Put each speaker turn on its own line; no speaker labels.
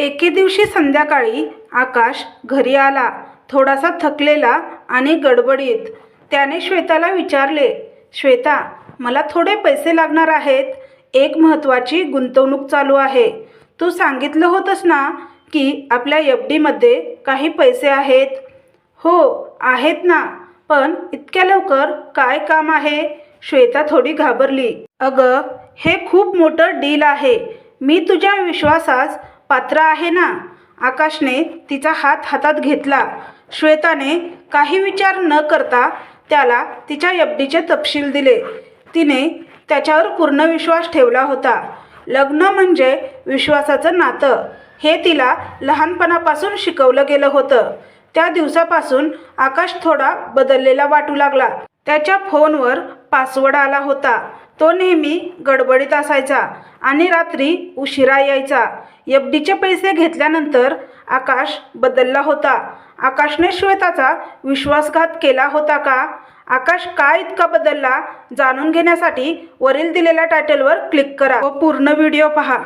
एके दिवशी संध्याकाळी आकाश घरी आला. थोडासा थकलेला आणि गडबडीत. त्याने श्वेताला विचारले श्वेता मला थोडे पैसे लागणार आहेत. एक महत्त्वाची गुंतवणूक चालू आहे. तू सांगितलं होतंस ना की आपल्या एफ डीमध्ये काही पैसे आहेत? हो आहेत ना. पण इतक्या लवकर काय काम आहे? श्वेता थोडी घाबरली. अगं हे खूप मोठं डील आहे. मी तुझ्या विश्वासास पात्र आहे ना? आकाशने तिचा हात हातात घेतला. श्वेताने काही विचार न करता त्याला तिच्या एफ डीचे तपशील दिले. तिने त्याच्यावर पूर्ण विश्वास ठेवला होता. लग्न म्हणजे विश्वासाचं नातं. हे तिला लहानपणापासून शिकवलं गेलं होतं. त्या दिवसापासून आकाश थोडा बदललेला वाटू लागला. त्याच्या फोनवर पासवर्ड आला होता. तो नेहमी गडबडीत असायचा आणि रात्री उशिरा यायचा. एफ डीचे पैसे घेतल्यानंतर आकाश बदलला होता. आकाशने श्वेताचा विश्वासघात केला होता का? आकाश का इतका बदलला? जाणून घेण्यासाठी वरील दिलेल्या टायटलवर क्लिक करा व पूर्ण व्हिडिओ पहा.